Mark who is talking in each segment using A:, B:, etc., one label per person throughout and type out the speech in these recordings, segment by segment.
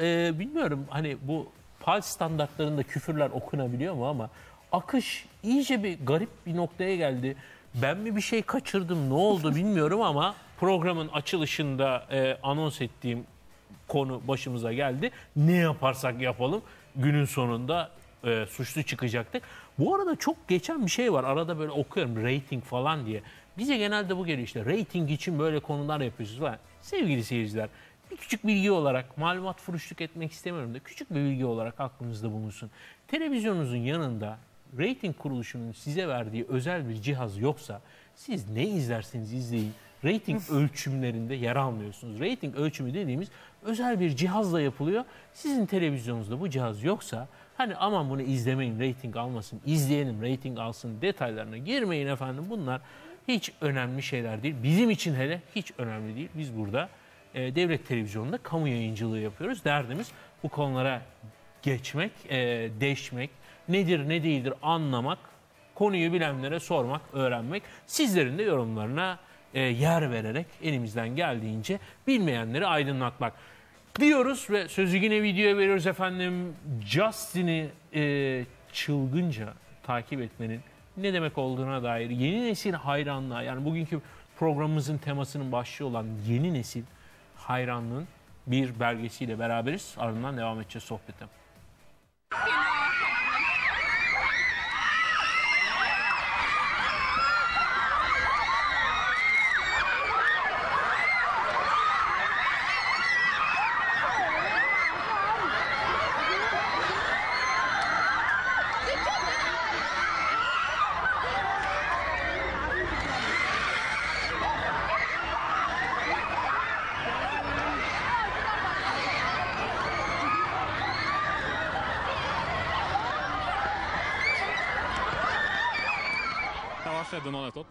A: e, bilmiyorum hani bu PAL standartlarında küfürler okunabiliyor mu ama akış iyice bir garip bir noktaya geldi. Ben mi bir şey kaçırdım ne oldu bilmiyorum ama programın açılışında e, anons ettiğim konu başımıza geldi. Ne yaparsak yapalım günün sonunda e, suçlu çıkacaktık. Bu arada çok geçen bir şey var. Arada böyle okuyorum rating falan diye. Bize genelde bu geliyor işte rating için böyle konular yapıyorsunuz falan. Sevgili seyirciler bir küçük bilgi olarak malumat furuşluk etmek istemiyorum da küçük bir bilgi olarak aklınızda bulunsun. Televizyonunuzun yanında rating kuruluşunun size verdiği özel bir cihaz yoksa siz ne izlerseniz izleyin rating ölçümlerinde yer almıyorsunuz. Rating ölçümü dediğimiz özel bir cihazla yapılıyor. Sizin televizyonunuzda bu cihaz yoksa hani aman bunu izlemeyin rating almasın, izleyenim rating alsın detaylarına girmeyin efendim bunlar hiç önemli şeyler değil. Bizim için hele hiç önemli değil. Biz burada e, devlet televizyonunda kamu yayıncılığı yapıyoruz. Derdimiz bu konulara geçmek, e, deşmek, nedir ne değildir anlamak, konuyu bilenlere sormak, öğrenmek. Sizlerin de yorumlarına e, yer vererek elimizden geldiğince bilmeyenleri aydınlatmak diyoruz ve sözü yine videoya veriyoruz efendim. Justin'i e, çılgınca takip etmenin ne demek olduğuna dair yeni nesil hayranlığa yani bugünkü programımızın temasının başlığı olan yeni nesil hayranlığın bir belgesiyle beraberiz. Ardından devam edeceğiz sohbete.
B: Hva skjedde nå nettopp?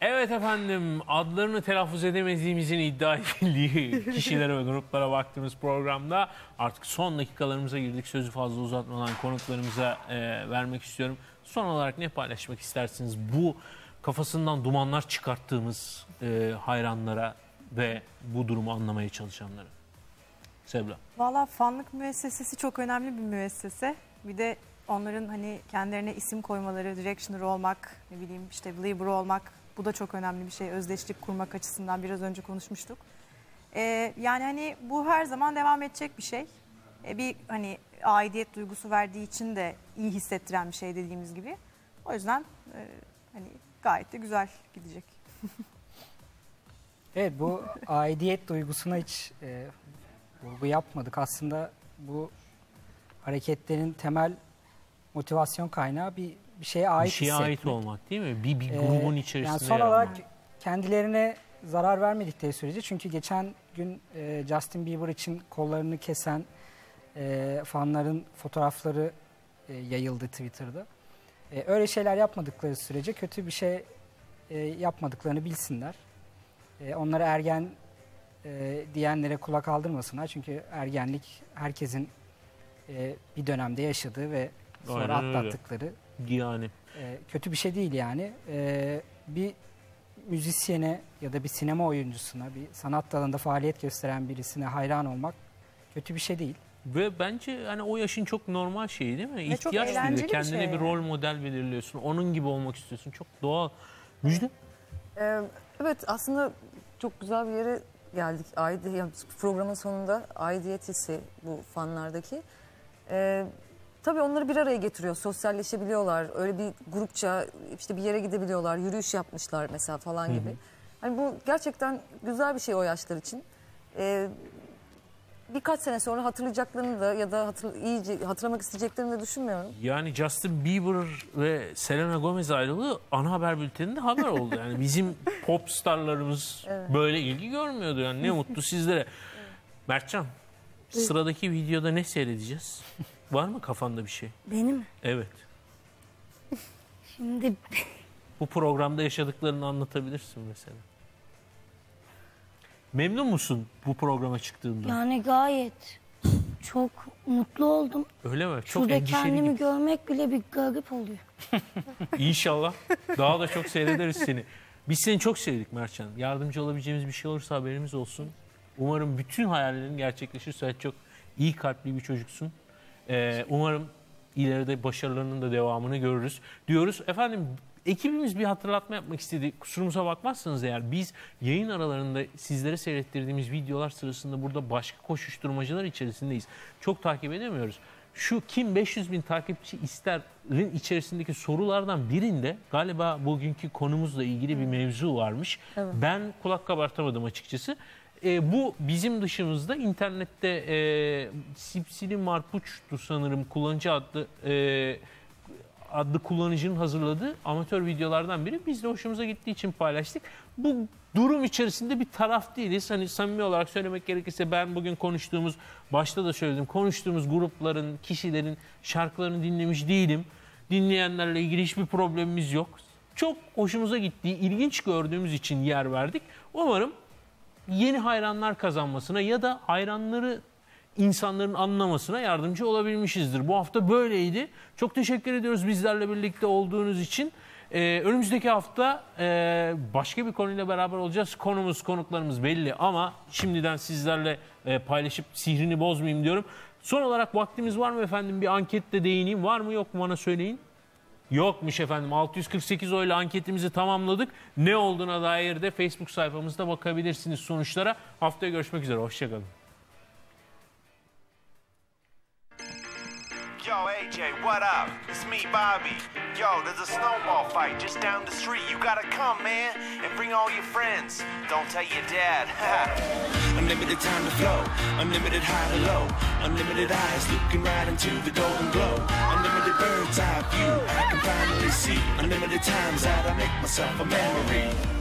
A: Evet efendim adlarını telaffuz edemediğimizin iddia edildiği kişilere ve gruplara baktığımız programda artık son dakikalarımıza girdik. Sözü fazla uzatmadan konuklarımıza e, vermek istiyorum. Son olarak ne paylaşmak istersiniz bu kafasından dumanlar çıkarttığımız e, hayranlara ve bu durumu anlamaya çalışanlara? Sebla.
C: Valla fanlık müessesesi çok önemli bir müessese. Bir de onların hani kendilerine isim koymaları, directioner olmak, ne bileyim işte believer olmak bu da çok önemli bir şey. Özdeşlik kurmak açısından biraz önce konuşmuştuk. Ee, yani hani bu her zaman devam edecek bir şey. Ee, bir hani aidiyet duygusu verdiği için de iyi hissettiren bir şey dediğimiz gibi. O yüzden e, hani gayet de güzel gidecek.
D: Evet bu aidiyet duygusuna hiç e, vurgu yapmadık. Aslında bu hareketlerin temel motivasyon kaynağı bir bir şeye
A: Bir
D: ait
A: şeye ait olmak değil mi? Bir, bir
D: Ee,
A: grubun içerisinde
D: Yani son olarak kendilerine zarar vermedikleri sürece çünkü geçen gün e, Justin Bieber için kollarını kesen e, fanların fotoğrafları e, yayıldı Twitter'da. E, öyle şeyler yapmadıkları sürece kötü bir şey e, yapmadıklarını bilsinler. E, onlara ergen e, diyenlere kulak aldırmasınlar. Çünkü ergenlik herkesin e, bir dönemde yaşadığı ve sonra
A: Aynen öyle.
D: atlattıkları
A: Yani
D: e, kötü bir şey değil yani. E, bir müzisyene ya da bir sinema oyuncusuna, bir sanat dalında faaliyet gösteren birisine hayran olmak kötü bir şey değil.
A: Ve bence hani o yaşın çok normal şeyi değil mi?
C: Ve
A: İhtiyaç duyuyor.
C: eğlenceli bir
A: Kendine
C: şey
A: bir rol model belirliyorsun. Onun gibi olmak istiyorsun. Çok doğal. Müjde.
E: Ee, evet aslında çok güzel bir yere geldik. Aidi, yani programın sonunda aidiyet hissi bu fanlardaki. Ee, tabii onları bir araya getiriyor. Sosyalleşebiliyorlar. Öyle bir grupça işte bir yere gidebiliyorlar. Yürüyüş yapmışlar mesela falan gibi. Hani bu gerçekten güzel bir şey o yaşlar için. Ee, birkaç sene sonra hatırlayacaklarını da ya da hatır, iyice hatırlamak isteyeceklerini de düşünmüyorum.
A: Yani Justin Bieber ve Selena Gomez ayrılığı ana haber bülteninde haber oldu. Yani bizim pop starlarımız böyle ilgi görmüyordu. Yani ne mutlu sizlere. Mertcan, sıradaki videoda ne seyredeceğiz? Var mı kafanda bir şey?
F: Benim
A: Evet.
F: şimdi
A: Bu programda yaşadıklarını anlatabilirsin mesela. Memnun musun bu programa çıktığında?
F: yani gayet çok mutlu oldum.
A: Öyle mi? Çok
F: Şurada
A: endişeli
F: kendimi
A: gibi.
F: görmek bile bir garip oluyor.
A: İnşallah. Daha da çok seyrederiz seni. Biz seni çok sevdik Mertcan. Yardımcı olabileceğimiz bir şey olursa haberimiz olsun. Umarım bütün hayallerin gerçekleşir. Sen çok iyi kalpli bir çocuksun. Ee, umarım ileride başarılarının da devamını görürüz diyoruz. Efendim ekibimiz bir hatırlatma yapmak istedi. Kusurumuza bakmazsanız eğer biz yayın aralarında sizlere seyrettirdiğimiz videolar sırasında burada başka koşuşturmacalar içerisindeyiz. Çok takip edemiyoruz. Şu kim 500 bin takipçi isterin içerisindeki sorulardan birinde galiba bugünkü konumuzla ilgili bir mevzu varmış. Ben kulak kabartamadım açıkçası. E, bu bizim dışımızda internette e, Sipsili Marpuç'tu sanırım kullanıcı adlı e, adlı kullanıcının hazırladığı amatör videolardan biri. Biz de hoşumuza gittiği için paylaştık. Bu durum içerisinde bir taraf değiliz. Hani samimi olarak söylemek gerekirse ben bugün konuştuğumuz, başta da söyledim, konuştuğumuz grupların, kişilerin şarkılarını dinlemiş değilim. Dinleyenlerle ilgili hiçbir problemimiz yok. Çok hoşumuza gittiği, ilginç gördüğümüz için yer verdik. Umarım yeni hayranlar kazanmasına ya da hayranları insanların anlamasına yardımcı olabilmişizdir. Bu hafta böyleydi. Çok teşekkür ediyoruz bizlerle birlikte olduğunuz için. Ee, önümüzdeki hafta e, başka bir konuyla beraber olacağız. Konumuz, konuklarımız belli ama şimdiden sizlerle e, paylaşıp sihrini bozmayayım diyorum. Son olarak vaktimiz var mı efendim? Bir anketle değineyim. Var mı yok mu bana söyleyin. Yokmuş efendim. 648 oyla anketimizi tamamladık. Ne olduğuna dair de Facebook sayfamızda bakabilirsiniz sonuçlara. Haftaya görüşmek üzere. Hoşçakalın.
G: Yo, AJ, what up? It's me, Bobby. Yo, there's a snowball fight just down the street. You gotta come, man, and bring all your friends. Don't tell your dad.
H: Unlimited time to flow, unlimited high to low, unlimited eyes looking right into the golden glow, unlimited bird's eye view. I can finally see unlimited times that I make myself a memory.